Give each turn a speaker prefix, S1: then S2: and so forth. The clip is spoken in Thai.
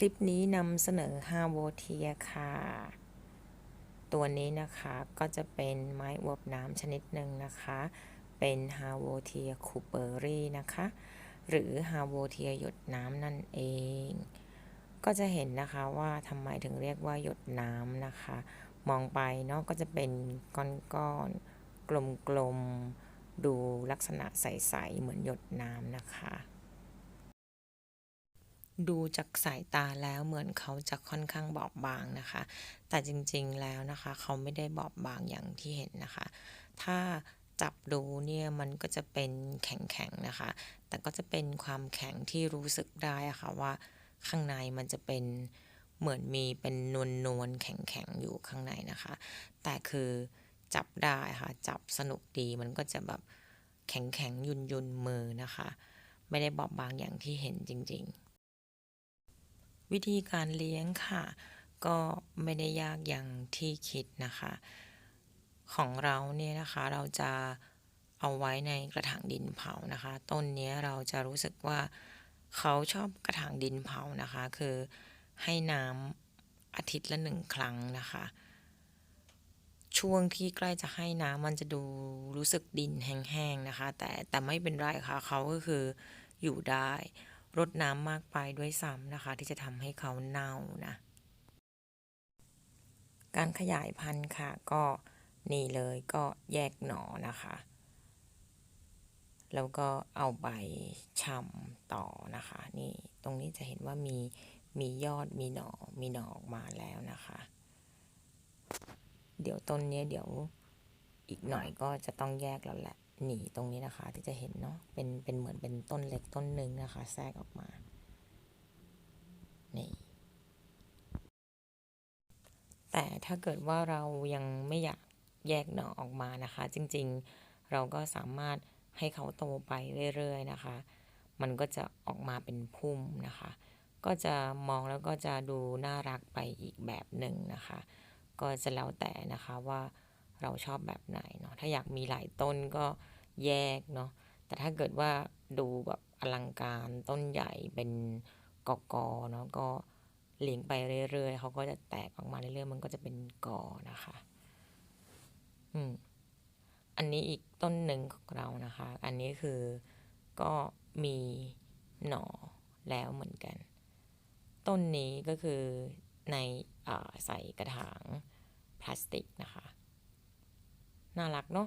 S1: คลิปนี้นำเสนอฮาโวเทียค่ะ ตัวนี้นะคะก็จะเป็นไม้อวบน้ำชนิดหนึ่งนะคะ เป็นฮาโวเทียคูเปอรี่นะคะ หรือฮาโวเทียหยดน้ำนั่นเอง ก็จะเห็นนะคะว่าทำไมถึงเรียกว่าหยดน้ำนะคะ มองไปเนาะก็จะเป็นก้อนๆกลมๆดูลักษณะใส ๆ เหมือนหยดน้ำนะคะ ดูจากสายตาแล้วเหมือนเขาจะค่อนข้างบอบบางนะคะ แต่จริงๆแล้วนะคะ เขาไม่ได้บอบบางอย่างที่เห็นนะคะ ถ้าจับดูเนี่ยมันก็จะเป็นแข็งๆนะคะ แต่ก็จะเป็นความแข็งที่รู้สึกได้ะค่ะว่าข้างในมันจะเป็นเหมือนมีเป็นนวลนวลๆแข็งๆอยู่ข้างในนะคะ แต่คือจับได้ค่ะ จับสนุกดีมันก็จะแบบแข็งๆยุนๆมือนะคะ ไม่ได้บอบบางอย่างที่เห็นจริง ๆ วิธีการเลี้ยงค่ะ ก็ไม่ได้ยากอย่างที่คิดนะคะ ของเราเนี่ยนะคะเราจะเอาไว้ในกระถางดินเผานะคะ ต้นนี้เราจะรู้สึกว่าเขาชอบกระถางดินเผานะคะ คือให้น้ำอาทิตย์ละหนึ่งครั้งนะคะ ช่วงที่ใกล้จะให้น้ำมันจะดูรู้สึกดินแห้งๆนะคะ แต่แต่ไม่เป็นไรค่ะเขาก็คืออยู่ได้ รดน้ำมากไปด้วยซ้ำนะคะ ที่จะทำให้เขาเน่านะ การขยายพันธุ์ค่ะ ก็นี่เลยก็แยกหนอนะคะ แล้วก็เอาใบช่ำต่อนะคะ นี่ตรงนี้จะเห็นว่ามีมียอดมีหนอมีหนอออกมาแล้วนะคะ เดี๋ยวต้นนี้เดี๋ยวอีกหน่อยก็จะต้องแยกแล้วแหละ นี่ตรงนี้นะคะ ที่จะเห็นเนาะเป็นเป็นเหมือนเป็นต้นเล็กต้นหนึ่งนะคะ แทรกออกมานี่แต่ถ้าเกิดว่าเรายังไม่อยากแยกหน่อออกมานะคะ จริงๆเราก็สามารถให้เขาโตไปเรื่อยๆนะคะ มันก็จะออกมาเป็นพุ่มนะคะ ก็จะมองแล้วก็จะดูน่ารักไปอีกแบบหนึ่งนะคะ ก็จะแล้วแต่นะคะว่า เราชอบแบบไหนเนาะถ้าอยากมีหลายต้นก็แยกเนาะแต่ถ้าเกิดว่าดูแบบอลังการต้นใหญ่เป็นกอกอเนาะก็เลี้ยงไปเรื่อยๆเขาก็จะแตกออกมาเรื่อยๆมันก็จะเป็นกอนะคะ อืมอันนี้อีกต้นหนึ่งของเรานะคะ อันนี้คือก็มีหน่อแล้วเหมือนกัน ต้นนี้ก็คือในใส่กระถางพลาสติกนะคะ น่ารักเนาะ